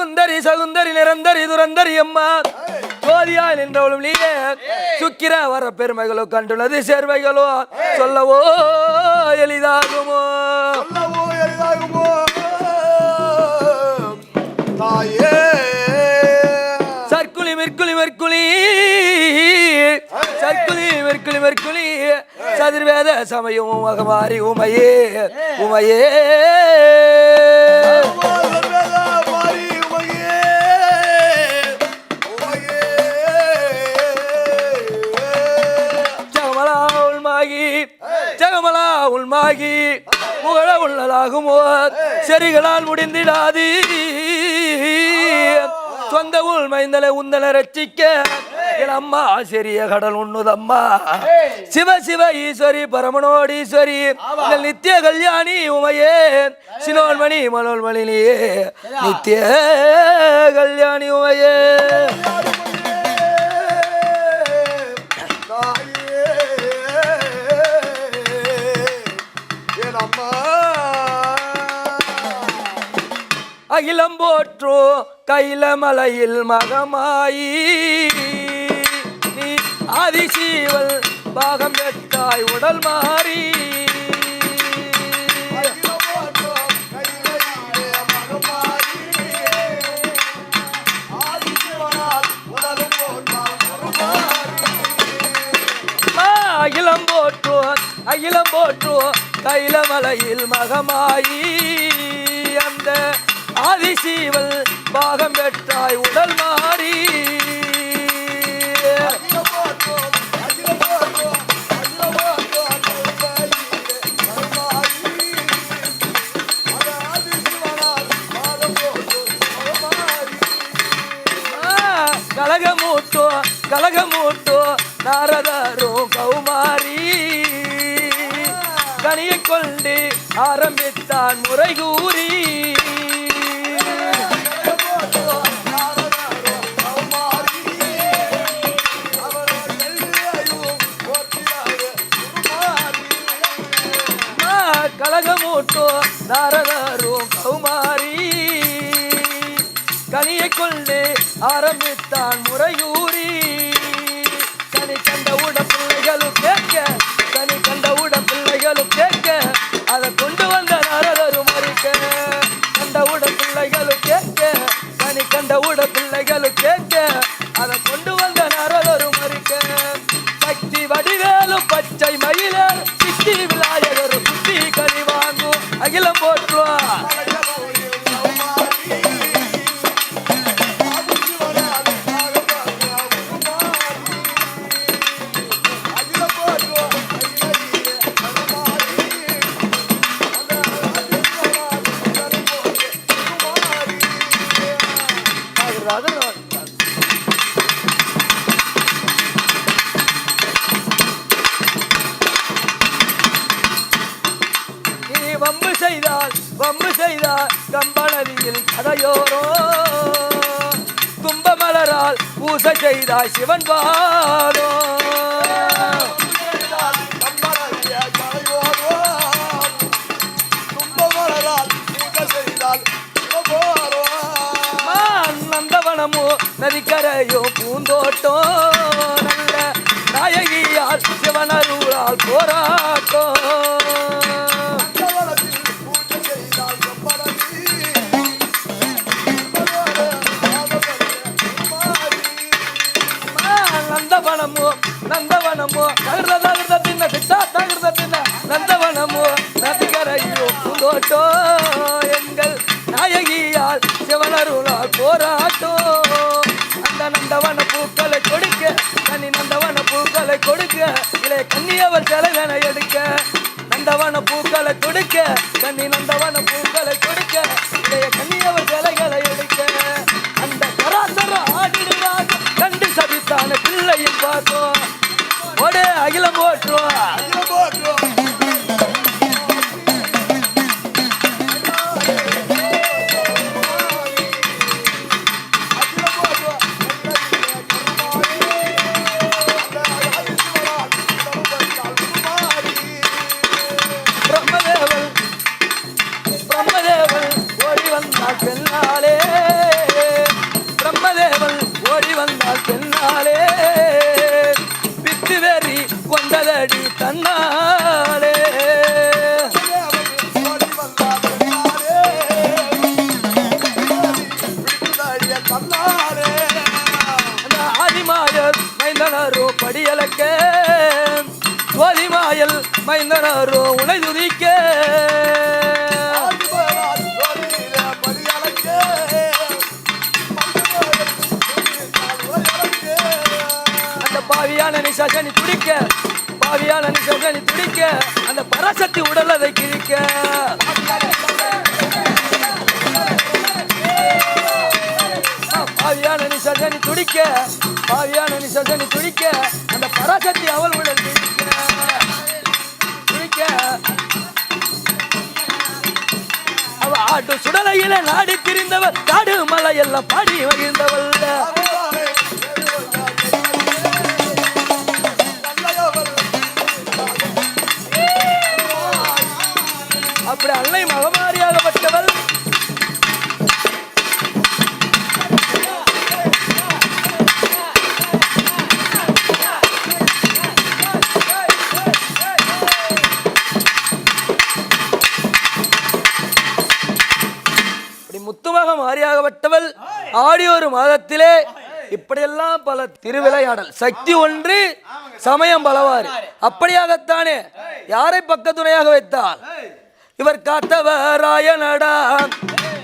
சுந்தரி சகுந்தரி நிரந்தரி துரந்தரி அம்மா. ஜோதியாய் நின்றவளும் நீயே. சுக்கிர வர பெருமைகளோ கண்டுள்ளது சேர்வைகளோ. சொல்லவோ எளிதாகுமோ. சொல்லவோ எளிதாகுமோ. தாயே. சர்க்குலி மெர்க்குலி மெர்க்குலி. சர்க்குலி மெர்க்குலி மெர்க்குலி. சதுர்வேத சமயம் மகமாரி உமையே. உமையே. உள்மாகி புகழ உள்ளதாகுமோ செரிகளால் முடிந்திடாது. சொந்த உள் மைந்தலை உந்தலை ரட்சிக்க. என் அம்மா சிறிய கடல் உண்ணுதம்மா. சிவ சிவ ஈஸ்வரி பரமனோடீஸ்வரி நித்திய கல்யாணி உமையே. சினோன்மணி மனோன்மணினியே நித்திய கல்யாணி உமையே. அகிலம் போற்றோ கைலமலையில் மகமாயி. நீ அதிசீவல் பாகம் பெற்றாய் உடல் மாறி. அகிலம் போற்றோ அகிலம் போற்றோ கைலமலையில் மகமாயி. அந்த ஆதிசீவல் பாகம் பெற்றாய் உடல் மாறி. கலகமூட்டோ கலகமூட்டோ நாரதரோ கௌமாரி. கனியை கொண்டு ஆரம்பித்தான் முறை கூறி ஆரம்பித்தான் வம்பு செய்தார் கம்பநதியில் கதையோரோ. கும்பமலரால் பூசை செய்தாய் சிவன் பாதோ நதிக்கரையோ பூந்தோட்டம் போட்டோ எங்கள் நாயகியால் சிவனருளா போராட்டோ. அந்த நந்தவன பூக்களை கொடுக்க தனி நந்தவன பூக்களை கொடுக்க இளைய கன்னியவர் தலைவனை எடுக்க. நந்தவன பூக்களை கொடுக்க கன்னி நந்தவன பூக்களை கொடுக்க இளைய கன்னியவர் சிலைகளை எடுக்க. அந்த சராசர ஆடிடுவாங்க கண்டு சபித்தான பிள்ளையும் பார்த்தோம். ஒடே அகிலம் போட்டுருவா தந்தாரே அந்த ஆதிமாயல் மைந்தனரோ படியலக்க. சோதிமாயல் மைந்தனரோ உனை துதிக்க பாவியான நிசாசனி துடிக்க. பாவியான நிசாசனி துடிக்க. அந்த பராசக்தி உடல் அதை கிழிக்க. பாவியான நிசர்ஜனி துடிக்க பாவியான நிசர்ஜனி துடிக்க அந்த பராசக்தி அவள் உடல் துடிக்க. அவ ஆட்டு சுடலையில நாடி திரிந்தவள் காடு மலை எல்லாம் பாடி மகிழ்ந்தவள் அப்படி அன்னை ஒரு மாதத்திலே இப்படியெல்லாம் பல திருவிளையாடல். சக்தி ஒன்று சமயம் பலவாறு. அப்படியாகத்தானே? யாரை பக்கத்துணையாக வைத்தால்? இவர் காத்தவராயனடா.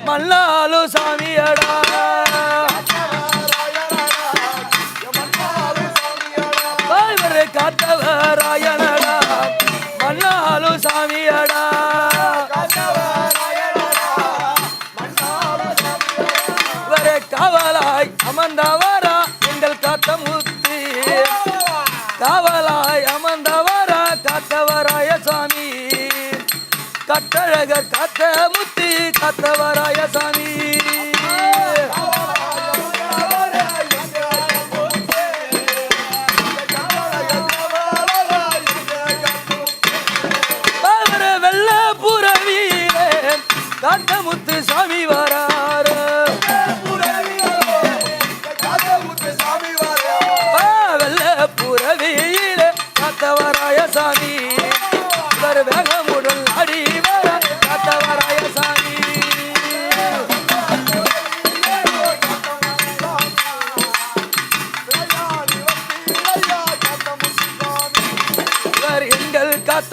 மல்லாலு சாமியடா. இவர் காத்தவராயனடா. மல்லாலு சாமி காத்த முத்தி காத்தவராய சாமி.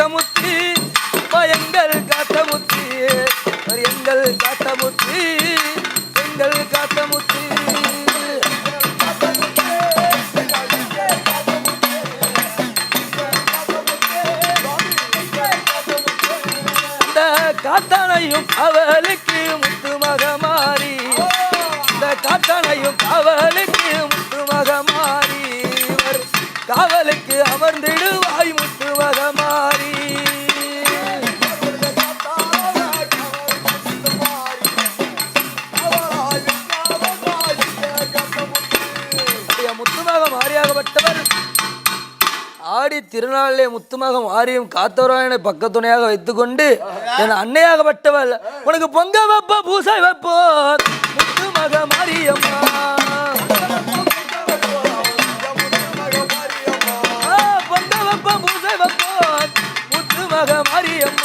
காத்தமுத்தி பயங்கள் காத்தமுத்தி எங்கள் காத்தமுத்தி எங்கள் காத்தமுத்தி. இந்த காத்தானையும் அவளுக்கு முத்து மகமாரி இந்த காத்தனையும் அவளுக்கு முத்துமாக மாறியாகப்பட்டவர். ஆடி திருநாளிலே முத்துமாக மாறியும் காத்தவராயனை பக்கத்துணையாக வைத்துக்கொண்டு என் அன்னையாகப்பட்டவள் உனக்கு பொங்க வைப்போ பூசை வைப்போ முத்துமாக மாரியம்மா பொங்க வைப்போ பூசை வைப்போ முத்துமாக மாரியம்மா